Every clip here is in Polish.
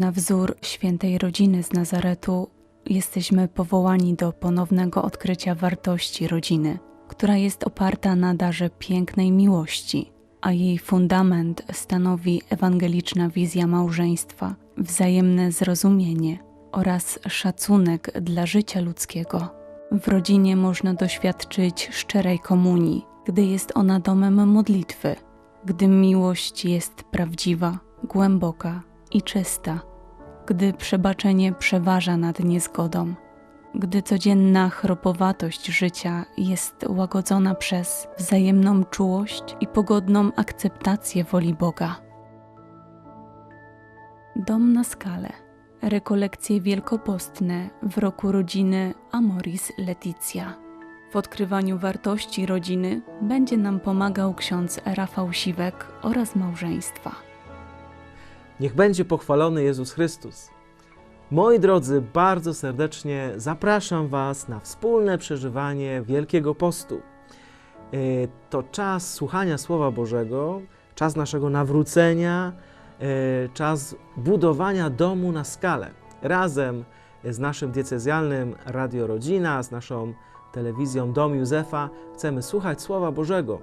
Na wzór świętej rodziny z Nazaretu jesteśmy powołani do ponownego odkrycia wartości rodziny, która jest oparta na darze pięknej miłości, a jej fundament stanowi ewangeliczna wizja małżeństwa, wzajemne zrozumienie oraz szacunek dla życia ludzkiego. W rodzinie można doświadczyć szczerej komunii, gdy jest ona domem modlitwy, gdy miłość jest prawdziwa, głęboka i czysta, gdy przebaczenie przeważa nad niezgodą, gdy codzienna chropowatość życia jest łagodzona przez wzajemną czułość i pogodną akceptację woli Boga. Dom na skalę. Rekolekcje wielkopostne w roku rodziny Amoris Leticia. W odkrywaniu wartości rodziny będzie nam pomagał ksiądz Rafał Siwek oraz małżeństwa. Niech będzie pochwalony Jezus Chrystus. Moi drodzy, bardzo serdecznie zapraszam Was na wspólne przeżywanie Wielkiego Postu. Y, To czas słuchania Słowa Bożego, czas naszego nawrócenia, y, czas budowania domu na skalę. Razem z naszym diecezjalnym Radio Rodzina, z naszą telewizją Dom Józefa chcemy słuchać Słowa Bożego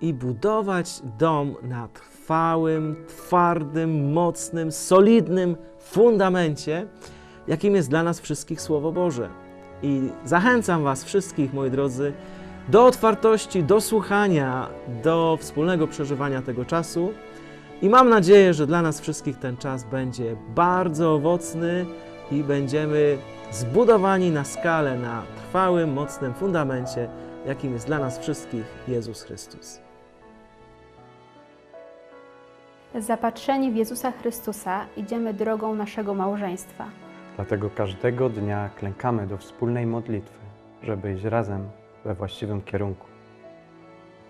i budować dom na trwałym, twardym, mocnym, solidnym fundamencie, jakim jest dla nas wszystkich Słowo Boże. I zachęcam Was wszystkich, moi drodzy, do otwartości, do słuchania, do wspólnego przeżywania tego czasu. I mam nadzieję, że dla nas wszystkich ten czas będzie bardzo owocny i będziemy zbudowani na skalę, na trwałym, mocnym fundamencie, jakim jest dla nas wszystkich Jezus Chrystus. Zapatrzeni w Jezusa Chrystusa idziemy drogą naszego małżeństwa. Dlatego każdego dnia klękamy do wspólnej modlitwy, żeby iść razem we właściwym kierunku.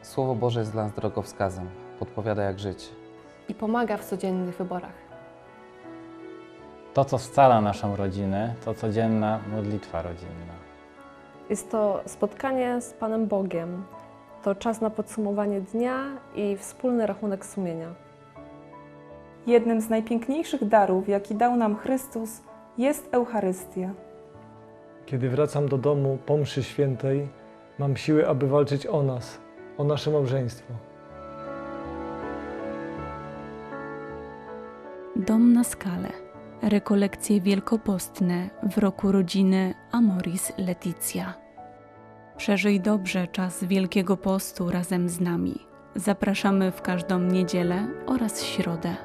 Słowo Boże jest dla nas drogowskazem, podpowiada jak żyć. i pomaga w codziennych wyborach. To, co scala naszą rodzinę, to codzienna modlitwa rodzinna. Jest to spotkanie z Panem Bogiem. To czas na podsumowanie dnia i wspólny rachunek sumienia. Jednym z najpiękniejszych darów, jaki dał nam Chrystus, jest Eucharystia. Kiedy wracam do domu po mszy świętej, mam siły, aby walczyć o nas, o nasze małżeństwo. Dom na skalę. Rekolekcje wielkopostne w roku rodziny Amoris Leticia. Przeżyj dobrze czas Wielkiego Postu razem z nami. Zapraszamy w każdą niedzielę oraz środę.